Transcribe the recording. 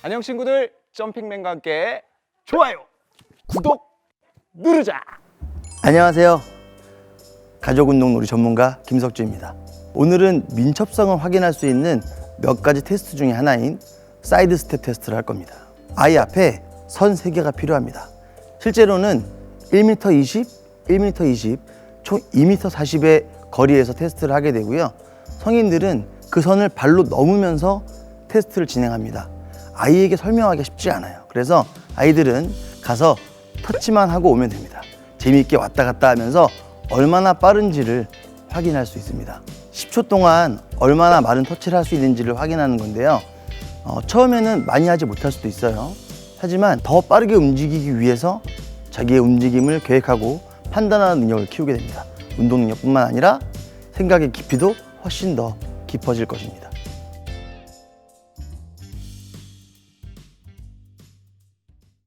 안녕 친구들 점핑맨과 함께 좋아요 구독 누르자 안녕하세요. 가족운동 놀이 전문가 김석주입니다. 오늘은 민첩성을 확인할 수 있는 몇 가지 테스트 중에 하나인 사이드 스텝 테스트를 할 겁니다. 아이 앞에 선 3개가 필요합니다. 실제로는 1m 20, 1m 20, 총 2m 40의 거리에서 테스트를 하게 되고요. 성인들은 그 선을 발로 넘으면서 테스트를 진행합니다. 아이에게 설명하기 쉽지 않아요. 그래서 아이들은 가서 터치만 하고 오면 됩니다. 재미있게 왔다 갔다 하면서 얼마나 빠른지를 확인할 수 있습니다. 10초 동안 얼마나 많은 터치를 할 수 있는지를 확인하는 건데요. 어, 처음에는 많이 하지 못할 수도 있어요. 하지만 더 빠르게 움직이기 위해서 자기의 움직임을 계획하고 판단하는 능력을 키우게 됩니다. 운동 능력뿐만 아니라 생각의 깊이도 훨씬 더 깊어질 것입니다.